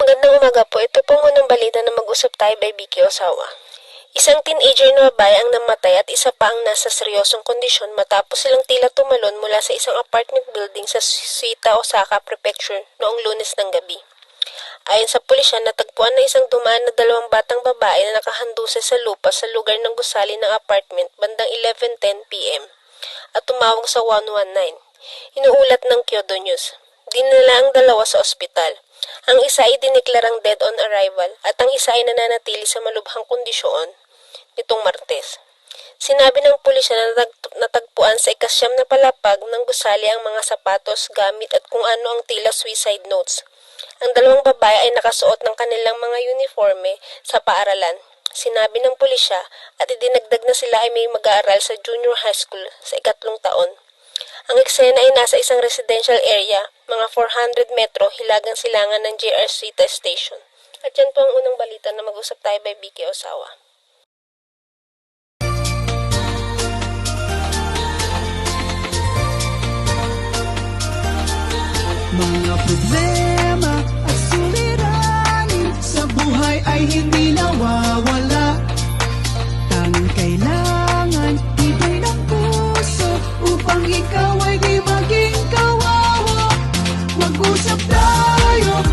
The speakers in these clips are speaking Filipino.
Magandang umaga po. Ito pong unang balita na mag-usap tayo by Vicky Osawa. Isang teenager na babae ang namatay at isa pa ang nasa seryosong kondisyon matapos silang tila tumalon mula sa isang apartment building sa Suita, Osaka Prefecture noong lunes ng gabi. Ayon sa pulisya, natagpuan na isang dumaan na dalawang batang babae na nakahandusay sa lupa sa lugar ng gusali ng apartment bandang 11.10 p.m. at tumawag sa 119. Inuulat ng Kyodo News. Dinala ang dalawa sa ospital. Ang isa ay diniklarang dead on arrival at ang isa ay nananatili sa malubhang kondisyon nitong Martes. Sinabi ng pulisya na natag- natagpuan sa ikasyam na palapag ng gusali ang mga sapatos, gamit at kung ano ang tila suicide notes. Ang dalawang babae ay nakasuot ng kanilang mga uniforme sa paaralan. Sinabi ng pulisya at idinagdag na sila ay may mag-aaral sa junior high school sa ikatlong taon. Ang eksena ay nasa isang residential area, mga 400 metro hilagang silangan ng JR Suita Station. At yan po ang unang balita na mag-usap tayo by Vicky Osawa. Mga problema Mag-usap tayo,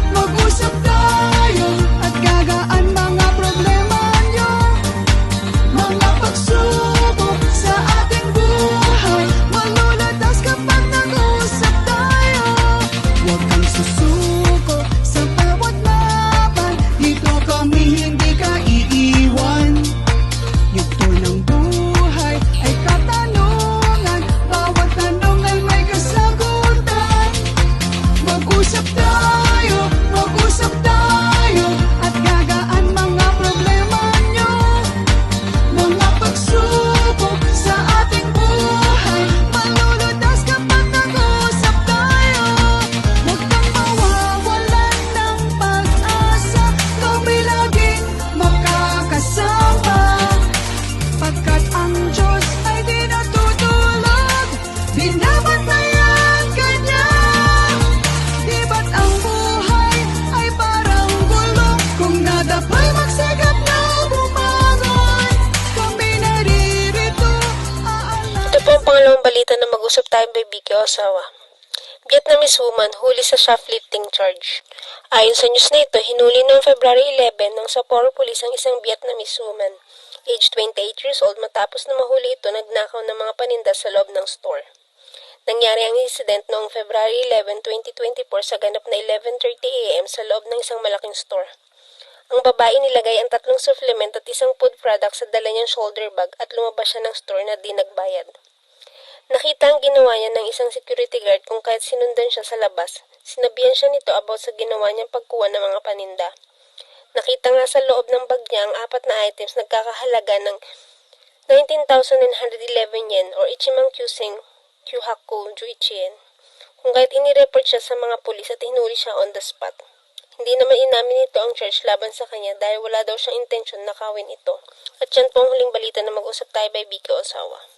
pangalawang balita na mag-usap tayo by Vicky Osawa. Vietnamese woman huli sa shoplifting charge. Ayon sa news na ito, hinuli noong February 11 ng Sapporo Police ang isang Vietnamese woman, age 28 years old matapos na mahuli ito nagnakaw ng mga paninda sa loob ng store. Nangyari ang incident noong February 11, 2024 sa ganap na 11.30 a.m. sa loob ng isang malaking store. Ang babae nilagay ang tatlong supplement at isang food product sa dala niyang shoulder bag at lumabas siya ng store na di nagbayad. Nakita ang ginawa niya ng isang security guard kung kahit sinundan siya sa labas. Sinabihan siya nito about sa ginawa niyang pagkuha ng mga paninda. Nakita nga sa loob ng bag niya ang apat na items nagkakahalaga ng 19,911 yen or Ichimang Kyuseng Kyuhaku Juichien. Kung kahit inireport siya sa mga pulis at hinuli siya on the spot. Hindi naman inamin nito ang church laban sa kanya dahil wala daw siyang intensyon na kawin ito. At yan po ang huling balita na mag-usap tayo by Vicky Osawa.